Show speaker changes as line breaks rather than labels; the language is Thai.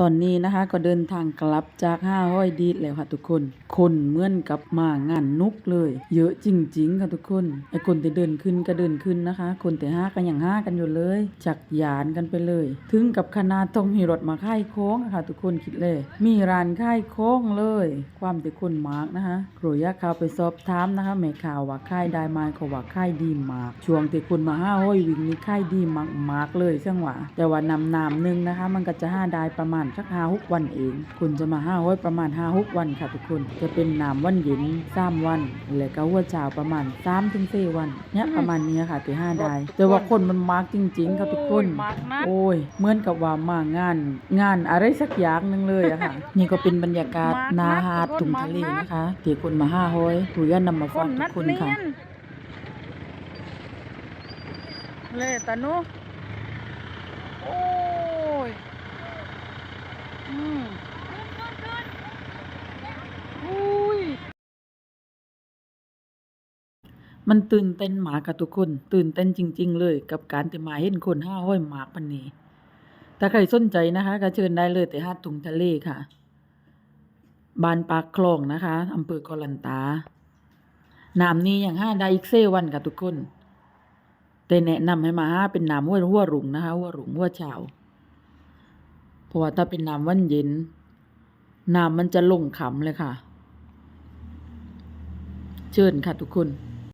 ตอนนี้นะคะก็เดินทางกลับจากห้าห้อยดีดแล้วค่ะทุกคน คนเหมือนกับมางานนุกเลย เยอะจริงๆค่ะทุกคนไอ้คนที่เดินขึ้นก็เดินขึ้นนะคะ คนแต่ห้ากันอย่างห้ากันอยู่เลย จักยานกันไปเลย ถึงกับขนาดต้องมีรถมาค่ายโค้งค่ะ ทุกคนคิดเลย มีร้านค่ายโค้งเลย ความที่คนมากนะคะโกรยะข่าวไปสอบถามนะคะแม่ข่าวว่าค่ายได้มาเขาว่าค่ายดีมากช่วงที่คนมาห้าห้อยวิ่งนี่ค่ายดีมากๆเลยช่างหว่าแต่ว่านำนามหนึงนะคะ มันก็จะห้าได้ประมาณสักห้าหกวันเอง คุณจะมาห้าห้อยประมาณห้าหกวันค่ะทุกคน จะเป็นนามวันเย็นสามวัน แล้วก็หัวเช้าประมาณสามถึงสี่วัน เนี่ยประมาณนี้ค่ะที่ห้าได้แต่ว่าคนมันมากจริงๆค่ะทุกคน
มากนะ
โอ้ย เหมือนกับว่ามางาน งานอะไรสักอย่างหนึงเลยอะค่ะ นี่ก็เป็นบรรยากาศ
มาก
นา
มาก
หาด
ทุกคน
ตุงทะเล
มาก
นะคะที่คนมาห้าห้อยครูย่านนำมา
ค
ฝาก
น
ทุ
นั
ก
ด
คน
เรี
ค่ะ
ยนเลยตาหนุโอ้ยอื มั
นตื่นเต้นหมากับทุกคน ตื่นเต้นจริง ๆ เลย กับการที่มาเห็นคนห้าห้อยหมากปันนี้ถ้าใครสนใจนะคะก็เชิญได้เลยแต่ห้าดตุงทะเลค่ะบ้านปากคลองนะคะอำเภอกอลันตาน้ำนี้อย่างห้าได้อีกเซวันค่ะทุกคนแต่แนะนำให้มาห้าเป็นน้ำหัวหัวรุงนะคะหัวรุงหัวเช้า เพราะว่าถ้าเป็นน้ำวันเย็น น้ำมันจะลงขำเลยค่ะ เชิญค่ะทุกคน